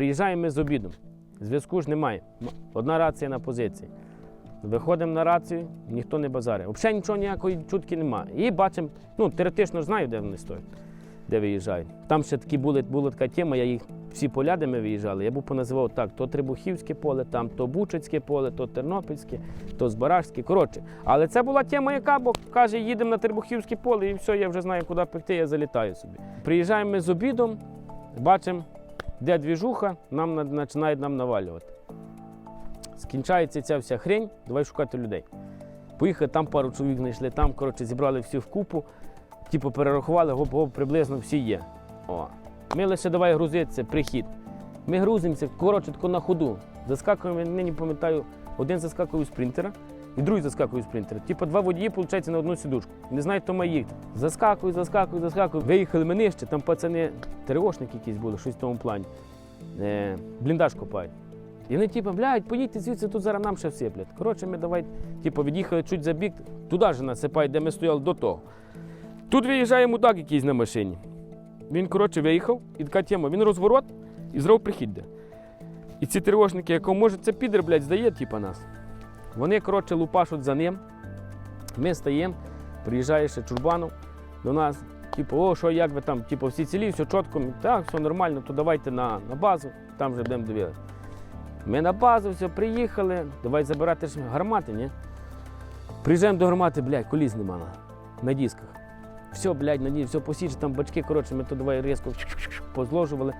Приїжджаємо ми з обідом. Зв'язку ж немає. Одна рація на позиції. Виходимо на рацію, ніхто не базарить. Взагалі нічого ніякої чутки немає. І бачимо, ну, теоретично знаю, де вони стоять, де виїжджають. Там ще такі були, була така тема, я їх всі поля, де ми виїжджали, я був поназивав так: то Трибухівське поле, там то Бучицьке поле, то Тернопільське, то Збаражське. Коротше. Але це була тема, яка, бо каже, їдемо на Трибухівське поле, і все, я вже знаю, куди пекти, я залітаю собі. Приїжджаємо ми з обідом, бачимо, де двіжуха, нам на- починають нам навалювати. Скінчається ця вся хрень, давай шукати людей. Поїхали, там пару чоловік знайшли, там, коротше, зібрали всю в купу, типу перерахували, гоп, гоп, приблизно всі є. О. Ми лише давай грузитися, прихід. Ми грузимося, коротше, на ходу. Заскакуємо, я нині пам'ятаю, один заскакує у спринтера, і другий заскакує у спринтера. Типу два водії, виходить, на одну сідушку. Не знають, хто має їхати. Заскакують, заскакують, заскакують. Виїхали ми нижче, там пацани, ТРОшники якісь були, щось в тому плані. Е, бліндаж копають. І вони, типу, блядь, поїдьте звідси, тут зараз нам ще всиплять. Коротше, ми давай, типу, від'їхали чуть за бік, туди ж насипають, де ми стояли до того. Тут виїжджає мудак якийсь на машині. Він, коротше, виїхав, і така тема, він розворот і зразу прихід йде. І ці тривожники, якого може це підер, блядь, здає, типу, нас. Вони, коротше, лупашуть за ним. Ми стаємо, приїжджає ще Чурбанов до нас. Типу, о, що, як ви там, типу, всі цілі, все чітко. Так, все нормально, то давайте на, на базу, там вже будемо дивитися. Ми на базу, все, приїхали, давай забирати ж гармати, ні? Приїжджаємо до гармати, блядь, коліс нема на, на дисках. Все, блядь, на дисках, все посіче, там бачки, коротше, ми то давай різко позложували.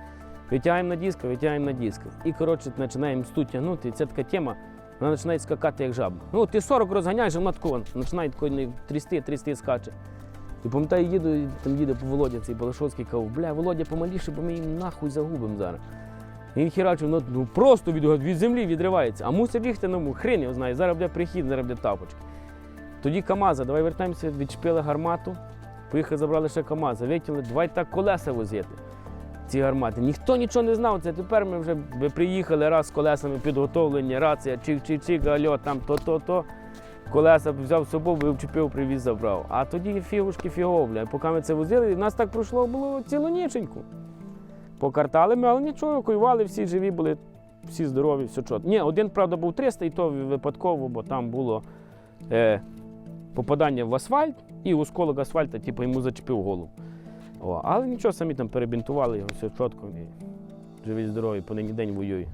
Витягаємо на диск, витягаємо на диск. І, коротше, починаємо сту тягнути. І це така тема, вона починає скакати, як жаба. Ну, ти 40 розганяєш, а вона починає трясти, трясти, скаче. І пам'ятаю, їду, там їде по Володя, цей Балашовський, каже, бля, Володя, помаліше, бо ми їм нахуй загубимо зараз. І він херачив, ну, ну просто від, від землі відривається. А мусить бігти, ну хрен його знає, зараз буде прихід, зараз буде тапочки. Тоді КАМАЗа, давай вертаємося, відчепили гармату, поїхали, забрали ще КАМАЗа, витягли, давай так колеса возити. Ці гармати. Ніхто нічого не знав. Це тепер ми вже ви приїхали раз з колесами підготовлені, рація, чик-чик-чик, альо, там то-то-то. Колеса взяв з собою, вчепив, привіз, забрав. А тоді фігушки фігово, бля. Поки ми це возили, нас так пройшло було цілу ніченьку. Покартали ми, але нічого, коювали, всі живі були, всі здорові, все чітко. Ні, один, правда, був 300, і то випадково, бо там було е, попадання в асфальт, і осколок асфальта, типу, йому зачепив голову. О, але нічого, самі там перебінтували його, все чітко. Живі здорові, по нині день воює.